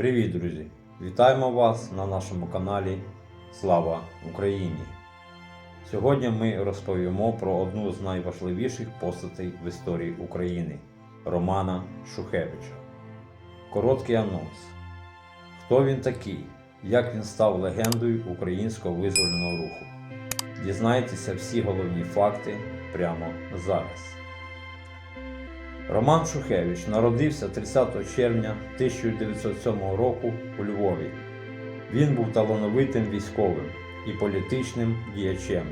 Привіт, друзі! Вітаємо вас на нашому каналі Слава Україні! Сьогодні ми розповімо про одну з найважливіших постатей в історії України Романа Шухевича. Короткий анонс. Хто він такий? Як він став легендою українського визвольного руху? Дізнайтеся всі головні факти прямо зараз. Роман Шухевич народився 30 червня 1907 року у Львові. Він був талановитим військовим і політичним діячем,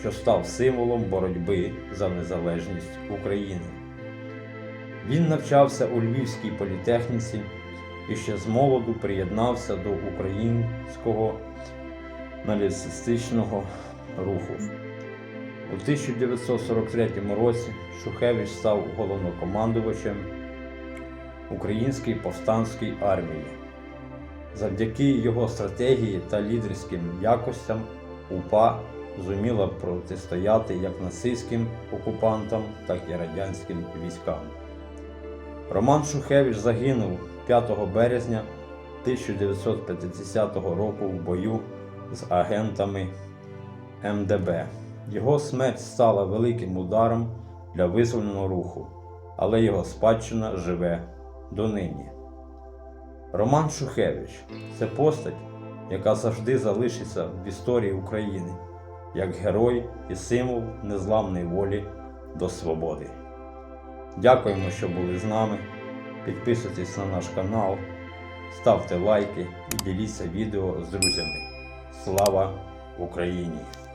що став символом боротьби за незалежність України. Він навчався у Львівській політехніці і ще з молоду приєднався до українського націоналістичного руху. У 1943 році Шухевич став головнокомандувачем Української повстанської армії. Завдяки його стратегії та лідерським якостям УПА зуміла протистояти як нацистським окупантам, так і радянським військам. Роман Шухевич загинув 5 березня 1950 року в бою з агентами МДБ. Його смерть стала великим ударом для визвольного руху, але його спадщина живе донині. Роман Шухевич це постать, яка завжди залишиться в історії України як герой і символ незламної волі до свободи. Дякуємо, що були з нами. Підписуйтесь на наш канал, ставте лайки і діліться відео з друзями. Слава Україні!